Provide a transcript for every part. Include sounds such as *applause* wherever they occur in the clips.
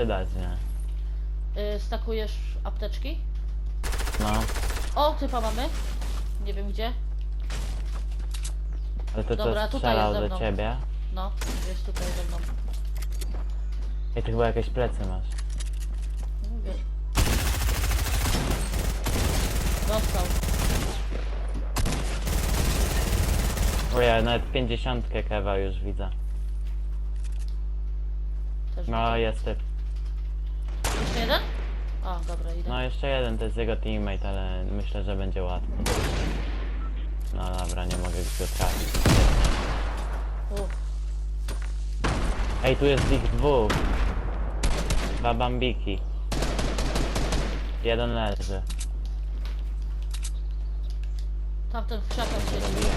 przydać, nie? Y, stakujesz apteczki? No, O, typa mamy. Nie wiem gdzie. ale to Dobra, co tutaj strzelał jest ze do mną. ciebie. No, jest tutaj ze mną. I ty chyba jakieś plecy masz. Mówię. Dostał. O ja nawet 50 kewa już widzę. Też No jest typ. Jeden? A, dobra, idę. No jeszcze jeden to jest jego teammate, ale myślę, że będzie łatwo. No dobra, nie mogę go trafić. Uff. Ej, tu jest ich dwóch. Dwa bambiki. Jeden leży. Tamten w krzakach siedzi.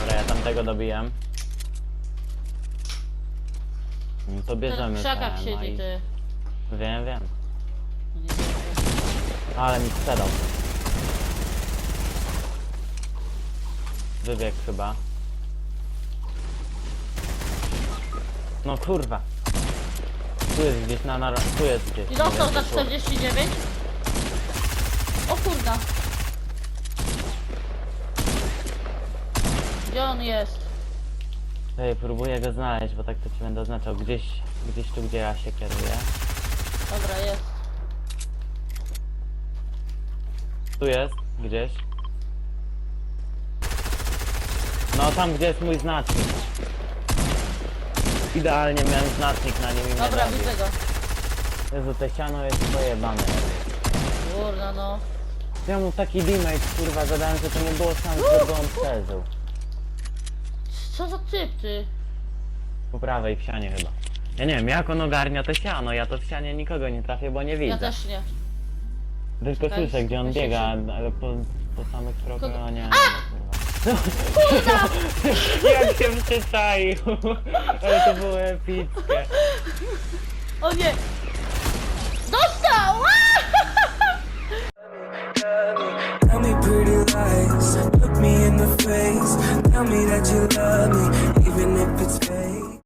Dobra, ja tamtego dobijam. No to Ten w bierzemy krzakach te, no siedzi, i... ty. Wiem, wiem. No nie wiem. Ale mi sprzedał. Wybieg chyba. No kurwa. Tu jest gdzieś na, na tu jest gdzieś. I dostał za wiem, tu. 49. O kurda. Gdzie on jest? Ej, próbuję go znaleźć, bo tak to ci będę oznaczał. Gdzieś, gdzieś tu, gdzie ja się kieruję. Dobra, jest. Tu jest, gdzieś. No tam, gdzie jest mój znacznik. Idealnie miałem znacznik na nim i mnie Dobra, zabił. widzę go. Jezu, te siano jest pojebane. Kurna no. Ja mu taki damage, kurwa, zadałem, że to nie było sam, żeby on przeżył. Co za typ? Po prawej w sianie chyba. Ja nie wiem, jak on ogarnia to siano, ja to w sianie nikogo nie trafię, bo nie widzę. Ja też nie. Tylko Czekaj, słyszę, gdzie on się biega, ale po, po samych krokach, Kogo- a nie. Kurwa! *laughs* Jak się przyczaił! Ale to było epickie. O nie! Dostał! Tell me pretty lies, look me in the face. me that you love me.